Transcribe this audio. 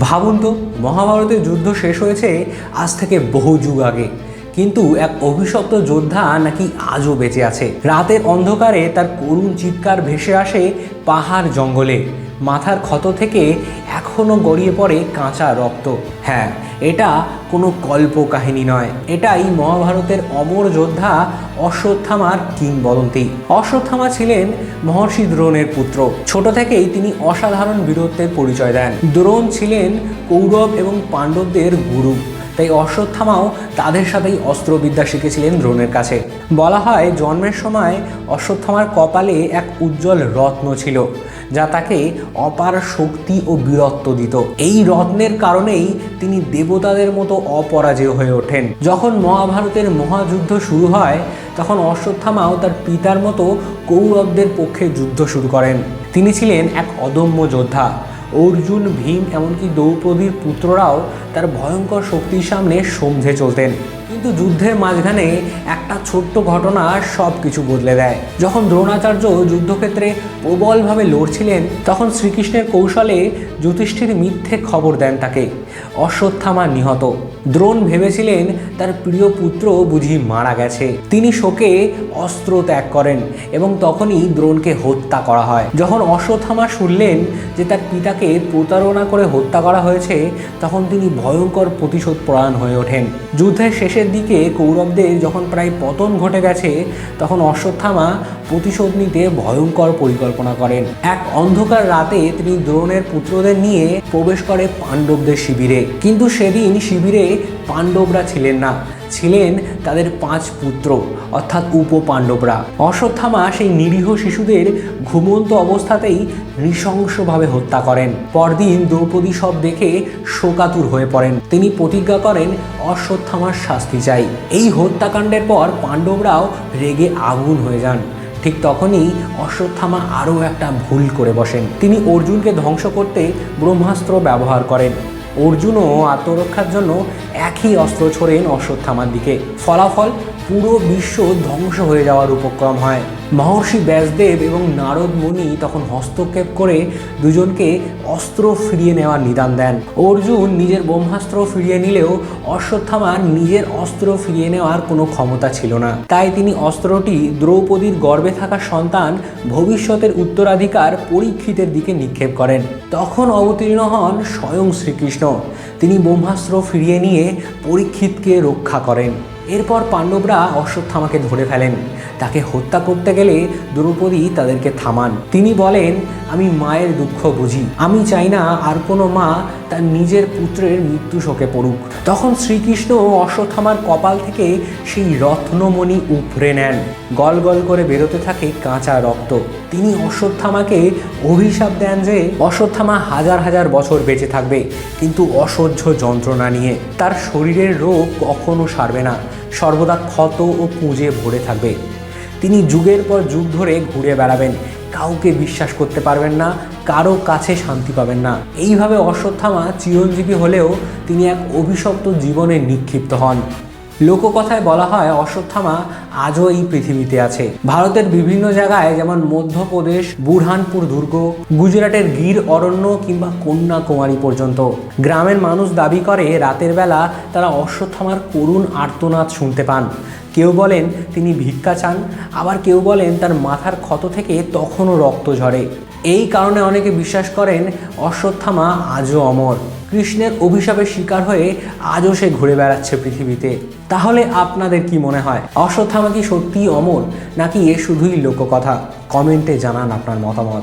ভাবুন তো, মহাভারতের যুদ্ধ শেষ হয়েছে আজ থেকে বহু যুগ আগে। কিন্তু এক অভিশপ্ত যোদ্ধা নাকি আজও বেঁচে আছে। রাতের অন্ধকারে তার করুণ চিৎকার ভেসে আসে পাহাড় জঙ্গলে। মাথার ক্ষত থেকে এখনও গড়িয়ে পড়ে কাঁচা রক্ত। হ্যাঁ এটা কোনো কল্প কাহিনী নয়। এটাই মহাভারতের অমর যোদ্ধা অশ্বত্থামার কিংবদন্তি। অশ্বত্থামা ছিলেন মহর্ষি দ্রোণের পুত্র। ছোট থেকেই তিনি অসাধারণ বীরত্বের পরিচয় দেন। দ্রোণ ছিলেন কৌরব এবং পাণ্ডবদের গুরু। তাই অশ্বত্থামাও তাদের সাথেই অস্ত্রবিদ্যা শিখেছিলেন দ্রোণের কাছে। বলা হয়, জন্মের সময় অশ্বত্থামার কপালে এক উজ্জ্বল রত্ন ছিল। যা তাকে অপার শক্তি ও বীরত্ব দিত। এই রত্নের কারণেই তিনি দেবতাদের মতো অপরাজেয় হয়ে ওঠেন। যখন মহাভারতের মহাযুদ্ধ শুরু হয়, তখন অশ্বত্থামাও তার পিতার মতো কৌরবদের পক্ষে যুদ্ধ শুরু করেন। তিনি ছিলেন এক অদম্য যোদ্ধা। অর্জুন, ভীম এমনকি দ্রৌপদীর পুত্ররাও তার ভয়ঙ্কর শক্তির সামনে সমঝে চলতেন। কিন্তু যুদ্ধের মাঝখানে একটা ছোট্ট ঘটনা সব কিছু বদলে দেয়। যখন দ্রোণাচার্য যুদ্ধক্ষেত্রে প্রবলভাবে লড়ছিলেন, তখন শ্রীকৃষ্ণের কৌশলে যুধিষ্ঠির মিথ্যে খবর দেন তাকে। অশ্বত্থামা নিহত। দ্রোণ ভেবেছিলেন তার প্রিয় পুত্র বুঝি মারা গেছে। তিনি শোকে অস্ত্র ত্যাগ করেন এবং তখনই দ্রোণকে হত্যা করা হয়। যখন অশ্বত্থামা শুনলেন যে তার পিতাকে প্রতারণা করে হত্যা করা হয়েছে, তখন তিনি ভয়ঙ্কর প্রতিশোধ পরায়ণ হয়ে ওঠেন। যুদ্ধের শেষের দিকে কৌরবদের যখন প্রায় পতন ঘটে গেছে, তখন অশ্বত্থামা প্রতিশোধ নিতে ভয়ঙ্কর পরিকল্পনা করেন। এক অন্ধকার রাতে তিনি দ্রোণের পুত্রদের নিয়ে প্রবেশ করে পাণ্ডবদের শিবিরে। কিন্তু সেদিন শিবিরে পাণ্ডবরা ছিলেন না। ছিলেন তাদের পাঁচ পুত্র, অর্থাৎ উপ পাণ্ডবরা অশ্বত্থামা সেই নিরীহ শিশুদের ঘুমন্ত অবস্থাতেই নৃশংসভাবে হত্যা করেন। পরদিন দ্রৌপদী সব দেখে শোকাতুর হয়ে পড়েন। তিনি প্রতিজ্ঞা করেন, অশ্বত্থামার শাস্তি চাই। এই হত্যাকাণ্ডের পর পাণ্ডবরাও রেগে আগুন হয়ে যান। ঠিক তখনই অশ্বত্থামা আরও একটা ভুল করে বসেন। তিনি অর্জুনকে ধ্বংস করতে ব্রহ্মাস্ত্র ব্যবহার করেন। অর্জুনও আত্মরক্ষার জন্য একই অস্ত্র ছোড়েন অশ্বত্থামার দিকে। ফলাফল পুরো বিশ্ব ধ্বংস হয়ে যাওয়ার উপক্রম হয়। মহর্ষি ব্যাসদেব এবং নারদ মুনি তখন হস্তক্ষেপ করে দুজনকে অস্ত্র ফিরিয়ে নেওয়ার নিদান দেন। অর্জুন নিজের ব্রহ্মাস্ত্র ফিরিয়ে নিলেও অশ্বত্থামার নিজের অস্ত্র ফিরিয়ে নেওয়ার কোনো ক্ষমতা ছিল না। তাই তিনি অস্ত্রটি দ্রৌপদীর গর্ভে থাকা সন্তান ভবিষ্যতের উত্তরাধিকার পরীক্ষিতের দিকে নিক্ষেপ করেন। তখন অবতীর্ণ হন স্বয়ং শ্রীকৃষ্ণ। তিনি ব্রহ্মাস্ত্র ফিরিয়ে নিয়ে পরীক্ষিতকে রক্ষা করেন। এরপর পাণ্ডবরা অশ্বত্থামাকে ধরে ফেলেন। তাকে হত্যা করতে গেলে দ্রৌপদী তাদেরকে থামান। তিনি বলেন আমি মায়ের দুঃখ বুঝি। আমি চাই না আর কোনো মা তার নিজের পুত্রের মৃত্যু শোকে পড়ুক। তখন শ্রীকৃষ্ণ অশ্বত্থামার কপাল থেকে সেই রত্নমণি উপড়ে নেন। গল গল করে বেরোতে থাকে কাঁচা রক্ত। তিনি অশ্বত্থামাকে অভিশাপ দেন যে অশ্বত্থামা হাজার হাজার বছর বেঁচে থাকবে, কিন্তু অসহ্য যন্ত্রণা নিয়ে। তার শরীরের রোগ কখনো সারবে না, সর্বদা ক্ষত ও পুঁজে ভরে থাকবে। তিনি যুগের পর যুগ ধরে ঘুরে বেড়াবেন। কাউকে বিশ্বাস করতে পারবেন না, কারও কাছে শান্তি পাবেন না। এইভাবে অশ্বত্থামা চিরঞ্জীবী হলেও তিনি এক অভিশপ্ত জীবনে নিক্ষিপ্ত হন। লোককথায় বলা হয়, অশ্বত্থামা আজও এই পৃথিবীতে আছে। ভারতের বিভিন্ন জায়গায় যেমন মধ্যপ্রদেশ, বুরহানপুর দুর্গ, গুজরাটের গির অরণ্য কিংবা কন্যাকুমারী পর্যন্ত। গ্রামের মানুষ দাবি করে, রাতের বেলা তারা অশ্বত্থামার করুণ আর্তনাদ শুনতে পান। কেউ বলেন তিনি ভিক্ষা চান, আবার কেউ বলেন তার মাথার ক্ষত থেকে তখনও রক্ত ঝরে। এই কারণে অনেকে বিশ্বাস করেন অশ্বত্থামা আজও অমর। কৃষ্ণের অভিশাপের শিকার হয়ে আজও সে ঘুরে বেড়াচ্ছে পৃথিবীতে। তাহলে আপনাদের কি মনে হয়, অশ্বত্থামা কি সত্যিই অমর, নাকি এ শুধুই লোককথা? কমেন্টে জানান আপনার মতামত।